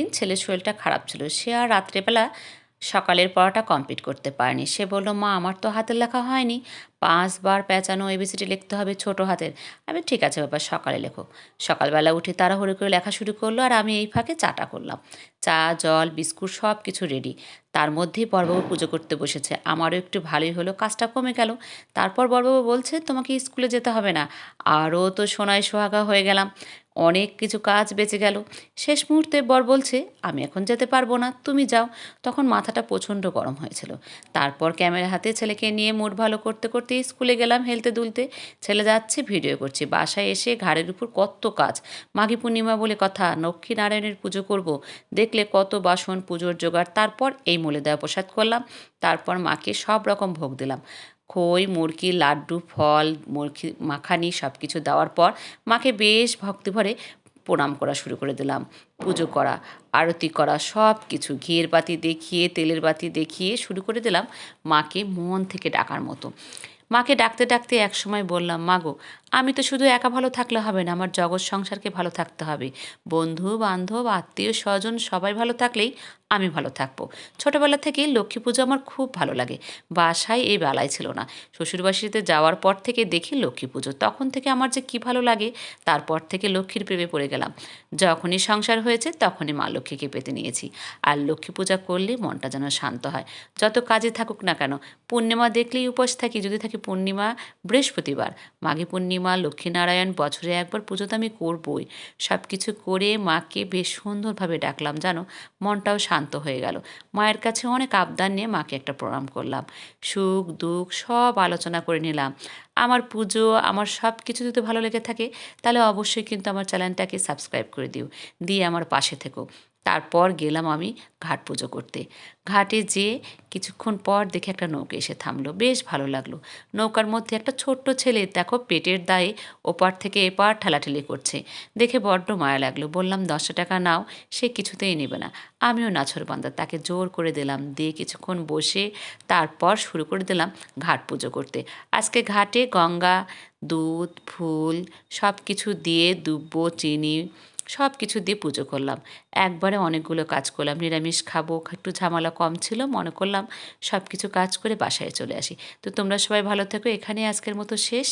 দিন ছেলের শরীরটা খারাপ ছিল। সে আর রাত্রেবেলা সকালের পড়াটা কমপ্লিট করতে পারেনি। সে বলল, মা, আমার তো হাতের লেখা হয়নি। পাঁচবার পেঁচানো এবিসিডি লিখতে হবে ছোট হাতের। আমি ঠিক আছে বাবা, সকালে লেখো। সকালবেলা উঠে তাড়াহুড়ো করে লেখা শুরু করল আর আমি এই ফাঁকে চাটা করলাম। চা, জল, বিস্কুট সব কিছু রেডি তার মধ্যেই বড়বাবু পুজো করতে বসেছে। আমারও একটু ভালোই হলো, কাজটা কমে গেল। তারপর বড়বাবু বলছে, তোমাকে স্কুলে যেতে হবে না। আরও তো সোনায় সোহাগা হয়ে গেলাম। অনেক কিছু কাজ বেঁচে গেল। শেষ মুহূর্তে বর বলছে, আমি এখন যেতে পারব না, তুমি যাও। তখন মাথাটা প্রচণ্ড গরম হয়েছিল। তারপর ক্যামেরা হাতে ছেলেকে নিয়ে মুড ভালো করতে করতে স্কুলে গেলাম হেলতে দুলতে। ছেলে যাচ্ছে, ভিডিও করছি। বাসায় এসে ঘাড়ের উপর কত কাজ। মাঘী পূর্ণিমা বলে কথা লক্ষ্মী নারায়ণের পুজো করব। দেখলে কত বাসন, পুজোর জোগাড়। তারপর এই মলে দেওয়া প্রসাদ করলাম। তারপর মাকে সব রকম ভোগ দিলাম। খই, মুরগি, লাড্ডু, ফল, মুরগি, মাখানি সব কিছু দেওয়ার পর মাকে বেশ ভক্তি ভরে প্রণাম করা শুরু করে দিলাম। পুজো করা, আরতি করা সব কিছু ঘিয়ের বাতি দেখিয়ে, তেলের বাতি দেখিয়ে শুরু করে দিলাম মাকে মন থেকে ডাকার মতো। মাকে ডাকতে ডাকতে একসময় বললাম মাগো আমি তো শুধু একা ভালো থাকলে হবে না, আমার জগৎ সংসারকে ভালো থাকতে হবে। বন্ধু, বান্ধব, আত্মীয়, স্বজন সবাই ভালো থাকলেই আমি ভালো থাকব। ছোটোবেলা থেকে লক্ষ্মী পুজো আমার খুব ভালো লাগে। বাসায় এই বেলায় ছিল না। শ্বশুরবাসিতে যাওয়ার পর থেকে দেখি লক্ষ্মী পুজো। তখন থেকে আমার যে কী ভালো লাগে, তারপর থেকে লক্ষ্মীর প্রেমে পড়ে গেলাম। যখনই সংসার হয়েছে, তখনই মা লক্ষ্মীকে পেতে নিয়েছি। আর লক্ষ্মী পূজা করলে মনটা যেন শান্ত হয়। যত কাজে থাকুক না কেন, পূর্ণিমা দেখলেই উপোস থাকি, যদি থাকি পূর্ণিমা, বৃহস্পতিবার। মাঘী পূর্ণিমা, লক্ষ্মীনারায়ণ, বছরে একবার পুজো তো আমি করবই। সব কিছু করে মাকে বেশ সুন্দরভাবে ডাকলাম, জানো? মনটাও শান্ত হয়ে গেল। মায়ের কাছে অনেক আবদার নিয়ে মাকে একটা প্রণাম করলাম। সুখ, দুঃখ সব আলোচনা করে নিলাম। আমার পুজো, আমার সব কিছু যদি ভালো লেগে থাকে, তাহলে অবশ্যই কিন্তু আমার চ্যানেলটাকে সাবস্ক্রাইব করে দিও। দিয়ে আমার পাশে থেকো। তারপর গেলাম আমি ঘাট পুজো করতে। ঘাটে যেয়ে কিছুক্ষণ পর দেখে একটা নৌকা এসে থামলো। বেশ ভালো লাগল। নৌকার মধ্যে একটা ছোট্ট ছেলে দেখো পেটের দায়ে ওপার থেকে এপার ঠেলাঠেলি করছে। দেখে বড্ড মায়া লাগল। বললাম দশটা টাকা নাও, সে কিছুতেই নেবে না। আমিও নাছর বান্দা তাকে জোর করে দিলাম। দিয়ে কিছুক্ষণ বসে তারপর শুরু করে দিলাম ঘাট পুজো করতে। আজকে ঘাটে গঙ্গা, দুধ, ফুল সব কিছু দিয়ে দুব্ব, চিনি সব কিছু দিয়ে পুজো করলাম। একবারে অনেকগুলো কাজ করলাম, নিরামিষ খাব, একটু ঝামেলা কম ছিল, মনে করলাম সব কিছু কাজ করে বাসায় চলে আসি। তো তোমরা সবাই ভালো থেকো এখানে আজকের মতো শেষ।